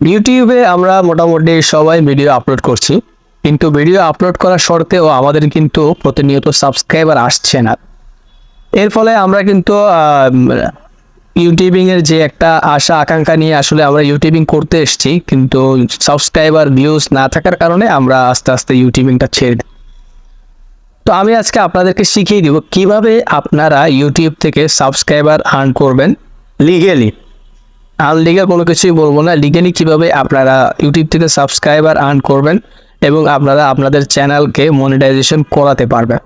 ইউটিউবে আমরা মোটামুটি সবাই ভিডিও আপলোড করছি। কিন্তু ভিডিও আপলোড করার শর্তেও আমাদের কিন্তু প্রতিনিয়ত সাবস্ক্রাইবার আসছে না। এর ফলে আমরা কিন্তু ইউটিউবিংয়ের যে একটা আশা, আকাঙ্ক্ষা নিয়ে আসলে আমরা ইউটিউবিং করতে এসেছি। কিন্তু সাবস্ক্রাইবার ভিউজ না থাকার কারণে আমরা আস্তে আস্তে ইউটিউবিংটা ছেড়ে দিই। তো আমি আজকে আপনাদেরকে শিখিয়ে দিব কীভাবে আপনারা ইউটিউব থেকে সাবস্ক্রাইবার আর্ন করবেন লিগেলি আনলিগাল কোনো কিছুই বলব না। লিগেলি কীভাবে আপনারা ইউটিউব থেকে সাবস্ক্রাইবার আর্ন করবেন এবং আপনারা আপনাদের চ্যানেলকে মনিটাইজেশন করাতে পারবেন।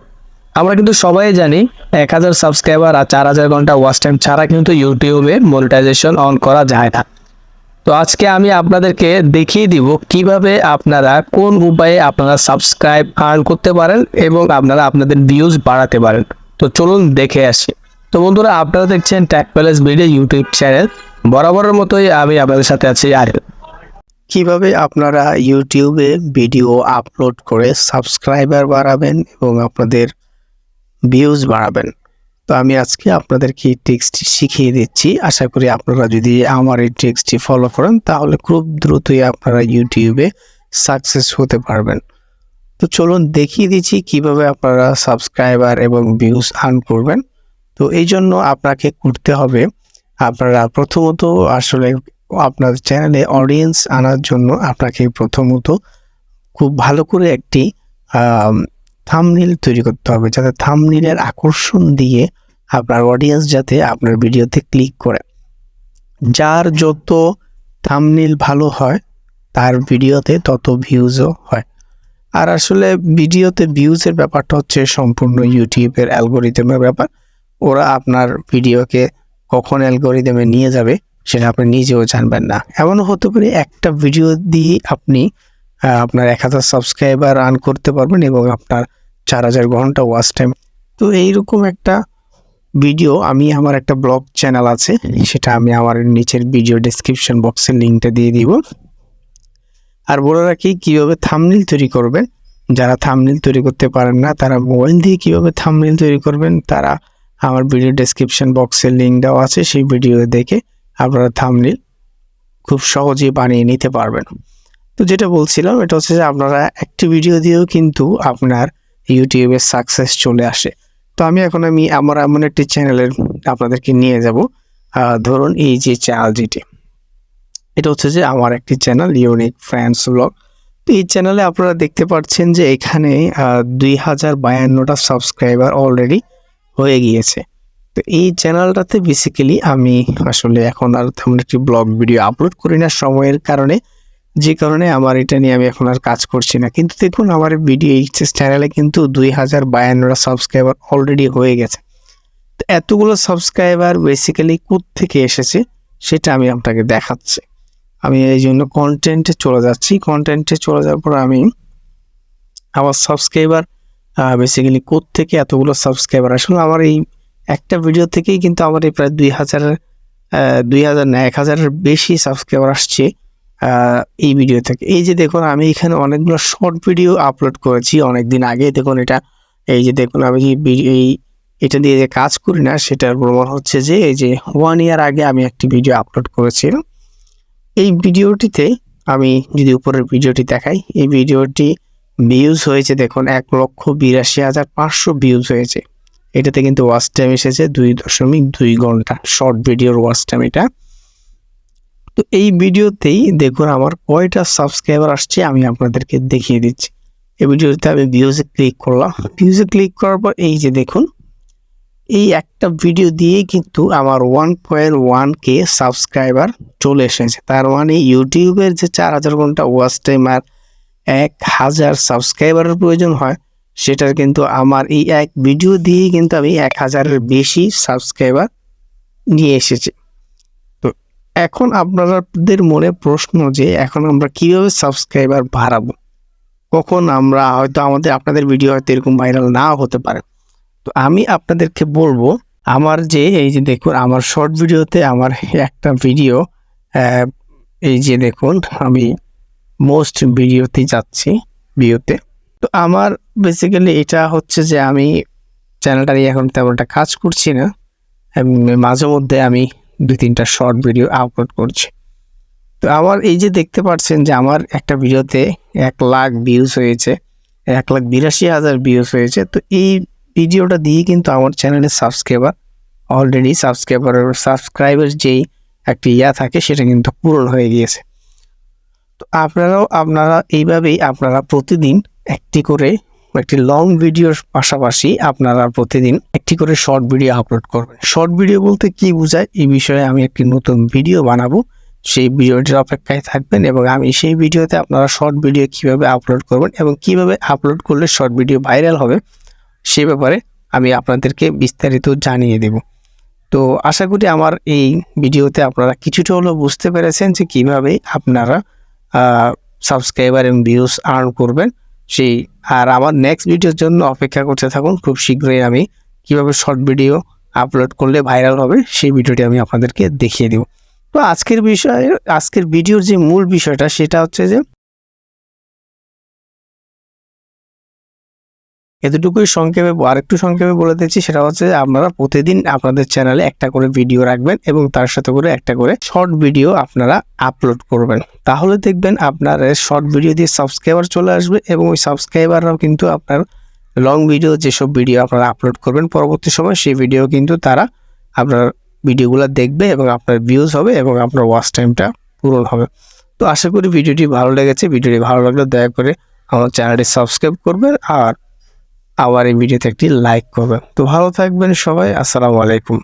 আমরা কিন্তু সবাই জানি, এক হাজার সাবস্ক্রাইবার আর চার হাজার ঘণ্টা ওয়াচ টাইম ছাড়া কিন্তু ইউটিউবে মনিটাইজেশন অন করা যায় না। তো আজকে আমি আপনাদেরকে দেখিয়ে দিব কীভাবে আপনারা কোন উপায়ে আপনারা সাবস্ক্রাইব আর্ন করতে পারেন এবং আপনারা আপনাদের ভিউজ বাড়াতে পারেন। তো চলুন দেখে আসি। তো বন্ধুরা, আপনারা দেখছেন tech palace video YouTube channel বরাবরের মতোই আমি আপনাদের সাথে আছি আর কীভাবে আপনারা ইউটিউবে ভিডিও আপলোড করে সাবস্ক্রাইবার বাড়াবেন এবং আপনাদের ভিউজ বাড়াবেন? তো আমি আজকে আপনাদেরকে এই টেক্সটটি শিখিয়ে দিচ্ছি। আশা করি আপনারা যদি আমার এই টেক্সটটি ফলো করেন, তাহলে খুব দ্রুতই আপনারা ইউটিউবে সাকসেস হতে পারবেন। তো চলুন দেখিয়ে দিচ্ছি কীভাবে আপনারা সাবস্ক্রাইবার এবং ভিউজ আর্ন করবেন। তো এই জন্য আপনাকে করতে হবে আপনারা প্রথমত আসলে আপনার চ্যানেলে অডিয়েন্স আনার জন্য আপনাকে প্রথমত খুব ভালো করে একটি থামনিল তৈরি করতে হবে যাতে থামনিলের আকর্ষণ দিয়ে আপনার অডিয়েন্স যাতে আপনার ভিডিওতে ক্লিক করে। যার যত থামনিল ভালো হয়, তার ভিডিওতে তত ভিউজও হয়। আর আসলে ভিডিওতে ভিউজের ব্যাপারটা হচ্ছে সম্পূর্ণ ইউটিউবের অ্যালগোরিদমের ব্যাপার। ওরা আপনার ভিডিওকে কখন অ্যালগোরিদমে নিয়ে যাবে, সেটা আপনি নিজেও জানবেন না। এমনও হতে পারে একটা ভিডিও দিয়ে আপনি আপনার এক হাজার সাবস্ক্রাইবার রান করতে পারবেন এবং আপনার চার হাজার ঘণ্টা ওয়াচ টাইম তো এইরকম একটা ভিডিও আমি আমার একটা ব্লগ চ্যানেল আছে, সেটা আমি আমার নিচের ভিডিও ডেসক্রিপশন বক্সের লিঙ্কটা দিয়ে দিব। আর বলে রাখি, কীভাবে থামনিল তৈরি করবেন? যারা থামনিল তৈরি করতে পারেন না, তারা মোবাইল দিয়ে কীভাবে থামনিল তৈরি করবেন? তারা আমার ভিডিও ডেসক্রিপশন বক্সের লিঙ্ক দেওয়া আছে, সেই ভিডিও দেখে আপনারা থামনিল খুব সহজেই বানিয়ে নিতে পারবেন। তো যেটা বলছিলাম, এটা হচ্ছে যে আপনারা একটি ভিডিও দিয়েও কিন্তু আপনার ইউটিউবে সাকসেস চলে আসে। তো আমি এখন আমি আমার এমন একটি চ্যানেলের আপনাদেরকে নিয়ে যাব। ধরুন এই যে চ্যানেল যেটি এটা হচ্ছে যে আমার একটি চ্যানেল ইউনিক ফ্রেন্ডস ব্লগ তো এই চ্যানেলে আপনারা দেখতে পাচ্ছেন যে এখানে দুই হাজার বায়ান্নটা সাবস্ক্রাইবার অলরেডি হয়ে গিয়েছে। তো এই চ্যানেলটাতে বেসিক্যালি আমি আসলে এখন আর তেমন একটি ব্লগ ভিডিও আপলোড করি না সময়ের কারণে। যে কারণে আমার এটা নিয়ে আমি এখন আর কাজ করছি না। কিন্তু দেখুন, আমার ভিডিও এই চ্যানেলে কিন্তু দুই হাজার বায়ান্নটা সাবস্ক্রাইবার অলরেডি হয়ে গেছে। তো এতগুলো সাবস্ক্রাইবার বেসিক্যালি থেকে এসেছে, সেটা আমি আপনাকে দেখাচ্ছি। আমি এই জন্য কন্টেন্টে চলে যাচ্ছি। কন্টেন্টে চলে যাওয়ার পর আমি আমার সাবস্ক্রাইবার বেসিক্যালি থেকে এতগুলো সাবস্ক্রাইবার আসলে আমার এই একটা ভিডিও থেকেই কিন্তু আমার এই প্রায় দুই হাজার দুই হাজার না, এক হাজারের বেশি সাবস্ক্রাইবার আসছে এই ভিডিও থেকে। এই যে দেখুন, আমি এখানে অনেকগুলো শর্ট ভিডিও আপলোড করেছি অনেক দিন আগে। দেখুন, এটা, এই যে দেখুন, আমি এই এটা দিয়ে যে কাজ করি না, সেটার প্রমাণ হচ্ছে যে, এই যে ওয়ান ইয়ার আগে আমি একটি ভিডিও আপলোড করেছিলাম। এই ভিডিওটিতে আমি যদি উপরের ভিডিওটি দেখাই, এই ভিডিওটি ভিউজ হয়েছে দেখুন এক লক্ষ বিরাশি হাজার পাঁচশো ভিউজ হয়েছে। এটাতে কিন্তু ওয়াচ টাইম এসেছে দুই দশমিক দুই ঘণ্টা শর্ট ভিডিওর ওয়াচ টাইম এটা। তো এই ভিডিওতেই দেখুন আমার কয়টা সাবস্ক্রাইবার আসছে আমি আপনাদেরকে দেখিয়ে দিচ্ছি। এই ভিডিওতে আমি ভিউজে ক্লিক করলাম। ভিউজে ক্লিক করার পর এই যে দেখুন, এই একটা ভিডিও দিয়ে কিন্তু আমার ওয়ান পয়েন্ট ওয়ান কে সাবস্ক্রাইবার চলে এসেছে। তার মানে ইউটিউবের যে চার হাজার ঘণ্টা ওয়াচ টাইম আর এক হাজার সাবস্ক্রাইবারের প্রয়োজন হয়, সেটার কিন্তু আমার এই এক ভিডিও দিয়েই কিন্তু আমি এক হাজারের বেশি সাবস্ক্রাইবার নিয়ে এসেছি। তো এখন আপনাদের মনে প্রশ্ন যে, এখন আমরা কীভাবে সাবস্ক্রাইবার বাড়াবো? কখন আমরা হয়তো আমাদের, আপনাদের ভিডিও হয়তো এরকম ভাইরাল নাও হতে পারে। তো আমি আপনাদেরকে বলব, আমার যে, এই যে দেখুন, আমার শর্ট ভিডিওতে আমার একটা ভিডিও এই যে দেখুন, আমি মোস্ট ভিডিওতে যাচ্ছি, ভিডিওতে। তো আমার বেসিক্যালি এটা হচ্ছে যে আমি চ্যানেলটা নিয়ে এখন তেমন একটা কাজ করছি না মাঝে মধ্যে আমি দুই তিনটা শর্ট ভিডিও আপলোড করছি। তো আমার এই যে দেখতে পাচ্ছেন যে আমার একটা ভিডিওতে এক লাখ ভিউজ হয়েছে, এক লাখ বিরাশি হাজার ভিউজ হয়েছে, তো এই ভিডিওটা দিয়ে কিন্তু আমার চ্যানেলের সাবস্ক্রাইবার অলরেডি সাবস্ক্রাইবার সাবস্ক্রাইবার যেই একটি ইয়া থাকে সেটা কিন্তু পূরণ হয়ে গিয়েছে। তো আপনারাও, আপনারা এইভাবেই আপনারা প্রতিদিন একটি করে একটি লং ভিডিওর পাশাপাশি আপনারা প্রতিদিন একটি করে শর্ট ভিডিও আপলোড করবেন। শর্ট ভিডিও বলতে কি বোঝায়? এই বিষয়ে আমি একটি নতুন ভিডিও বানাবো। সেই ভিডিওটির অপেক্ষায় থাকবেন এবং আমি সেই ভিডিওতে আপনারা শর্ট ভিডিও কীভাবে আপলোড করবেন এবং কীভাবে আপলোড করলে শর্ট ভিডিও ভাইরাল হবে, সে ব্যাপারে আমি আপনাদেরকে বিস্তারিত জানিয়ে দেব। তো আশা করি আমার এই ভিডিওতে আপনারা কিছুটা হলেও বুঝতে পেরেছেন যে কীভাবে আপনারা সাবস্ক্রাইবার এবং ভিউজ আর্ন করবেন। সেই, আর আমার নেক্সট ভিডিওর জন্য অপেক্ষা করতে থাকুন। খুব শীঘ্রই আমি কীভাবে শর্ট ভিডিও আপলোড করলে ভাইরাল হবে, সেই ভিডিওটি আমি আপনাদেরকে দেখিয়ে দেব। তো আজকের বিষয়ে, আজকের ভিডিওর যে মূল বিষয়টা, সেটা হচ্ছে যে এতটুকুই সংক্ষেপে আরেকটু সংক্ষেপে বলে দিচ্ছি, সেটা হচ্ছে যে আপনারা প্রতিদিন আপনাদের চ্যানেলে একটা করে ভিডিও রাখবেন এবং তার সাথে করে একটা করে শর্ট ভিডিও আপনারা আপলোড করবেন। তাহলে দেখবেন আপনার শর্ট ভিডিও দিয়ে সাবস্ক্রাইবার চলে আসবে এবং ওই সাবস্ক্রাইবাররাও কিন্তু আপনার লং ভিডিও যেসব ভিডিও আপনারা আপলোড করবেন, পরবর্তী সময় সেই ভিডিও কিন্তু তারা আপনার ভিডিওগুলো দেখবে এবং আপনার ভিউজ হবে এবং আপনার ওয়াচ টাইমটা পূরণ হবে। তো আশা করি ভিডিওটি ভালো লেগেছে। ভিডিওটি ভালো লাগলে দয়া করে আমার চ্যানেলটি সাবস্ক্রাইব করবেন আর আমার এই ভিডিওতে একটি লাইক করবেন। তো ভালো থাকবেন সবাই আসসালামু আলাইকুম।